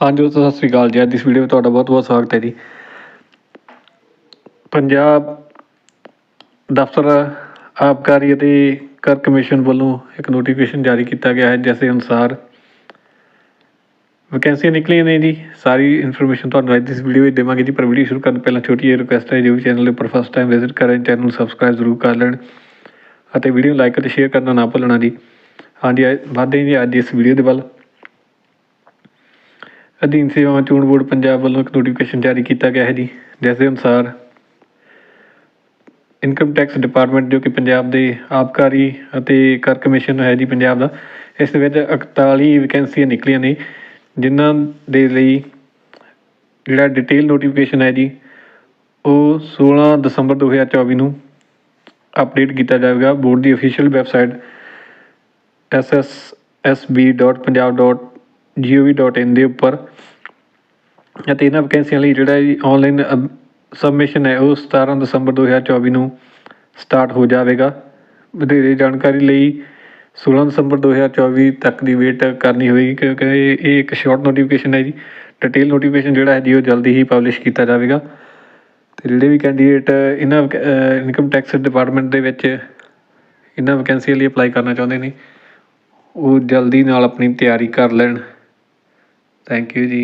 ਹਾਂਜੀ ਦੋਸਤੋ ਸਤਿ ਸ੍ਰੀ ਅਕਾਲ ਜੀ। ਅੱਜ ਦੀ ਇਸ ਵੀਡੀਓ ਵਿੱਚ ਤੁਹਾਡਾ ਬਹੁਤ ਬਹੁਤ ਸਵਾਗਤ ਹੈ ਜੀ। ਪੰਜਾਬ ਦਫ਼ਤਰ ਆਬਕਾਰੀ ਅਤੇ ਕਰ ਕਮਿਸ਼ਨ ਵੱਲੋਂ ਇੱਕ ਨੋਟੀਫਿਕੇਸ਼ਨ ਜਾਰੀ ਕੀਤਾ ਗਿਆ ਹੈ, ਜਿਸ ਦੇ ਅਨੁਸਾਰ ਵੈਕੈਂਸੀਆਂ ਨਿਕਲੀਆਂ ਨੇ ਜੀ। ਸਾਰੀ ਇਨਫੋਰਮੇਸ਼ਨ ਤੁਹਾਨੂੰ ਅੱਜ ਦੀ ਇਸ ਵੀਡੀਓ ਵਿੱਚ ਦੇਵਾਂਗੇ ਜੀ, ਪਰ ਵੀਡੀਓ ਸ਼ੁਰੂ ਕਰਨ ਪਹਿਲਾਂ ਛੋਟੀ ਜਿਹੀ ਰਿਕੁਐਸਟ ਹੈ, ਜੋ ਵੀ ਚੈਨਲ ਉੱਪਰ ਫਸਟ ਟਾਈਮ ਵਿਜ਼ਿਟ ਕਰਨ ਚੈਨਲ ਨੂੰ ਸਬਸਕ੍ਰਾਈਬ ਜ਼ਰੂਰ ਕਰ ਲੈਣ ਅਤੇ ਵੀਡੀਓ ਨੂੰ ਲਾਈਕ ਅਤੇ ਸ਼ੇਅਰ ਕਰਨਾ ਨਾ ਭੁੱਲਣਾ ਜੀ। ਹਾਂਜੀ, ਅੱਜ- ਵੱਧਦੇ ਜੀ, ਅੱਜ ਇਸ ਵੀਡੀਓ ਦੇ ਵੱਲ। ਅਧੀਨ ਸੇਵਾਵਾਂ ਚੋਣ ਬੋਰਡ ਪੰਜਾਬ ਵੱਲੋਂ ਇੱਕ ਨੋਟੀਫਿਕੇਸ਼ਨ ਜਾਰੀ ਕੀਤਾ ਗਿਆ ਹੈ ਜੀ। ਜਿਸ ਦੇ ਅਨੁਸਾਰ ਇਨਕਮ ਟੈਕਸ ਡਿਪਾਰਟਮੈਂਟ ਜੋ ਕਿ ਪੰਜਾਬ ਦੇ ਆਬਕਾਰੀ ਅਤੇ ਕਰ ਕਮਿਸ਼ਨ ਹੈ ਜੀ ਪੰਜਾਬ ਦਾ, ਇਸ ਦੇ ਵਿੱਚ 41 ਵੈਕੈਂਸੀਆਂ ਨਿਕਲੀਆਂ ਨੇ, ਜਿਨ੍ਹਾਂ ਦੇ ਲਈ ਜਿਹੜਾ ਡਿਟੇਲ ਨੋਟੀਫਿਕੇਸ਼ਨ ਹੈ ਜੀ, ਉਹ 16 ਦਸੰਬਰ 2024 ਨੂੰ ਅਪਡੇਟ ਕੀਤਾ ਜਾਵੇਗਾ। ਬੋਰਡ ਦੀ ਅਫੀਸ਼ੀਅਲ ਵੈਬਸਾਈਟ ssb.punjab.gov.in ਦੇ ਉੱਪਰ। ਅਤੇ ਇਹਨਾਂ ਵੈਕੈਂਸੀਆਂ ਲਈ ਜਿਹੜਾ ਜੀ ਆਨਲਾਈਨ ਸਬਮਿਸ਼ਨ ਹੈ, ਉਹ 17 ਦਸੰਬਰ 2024 ਨੂੰ ਸਟਾਰਟ ਹੋ ਜਾਵੇਗਾ। ਵਧੇਰੇ ਜਾਣਕਾਰੀ ਲਈ 16 ਦਸੰਬਰ 2024 ਤੱਕ ਦੀ ਵੇਟ ਕਰਨੀ ਹੋਏਗੀ ਕਿਉਂਕਿ ਇਹ ਇੱਕ ਸ਼ਾਰਟ ਨੋਟੀਫਿਕੇਸ਼ਨ ਹੈ ਜੀ। ਡਿਟੇਲ ਨੋਟੀਫਿਕੇਸ਼ਨ ਜਿਹੜਾ ਹੈ ਜੀ, ਉਹ ਜਲਦੀ ਹੀ ਪਬਲਿਸ਼ ਕੀਤਾ ਜਾਵੇਗਾ। ਤੇ ਜਿਹੜੇ ਵੀ ਕੈਂਡੀਡੇਟ ਇਹਨਾਂ ਇਨਕਮ ਟੈਕਸ ਡਿਪਾਰਟਮੈਂਟ ਦੇ ਵਿੱਚ ਇਹਨਾਂ ਵੈਕੈਂਸੀਆਂ ਲਈ ਅਪਲਾਈ ਕਰਨਾ ਚਾਹੁੰਦੇ ਨੇ, ਉਹ ਜਲਦੀ ਨਾਲ ਆਪਣੀ ਤਿਆਰੀ ਕਰ ਲੈਣ। ਥੈਂਕ ਯੂ ਜੀ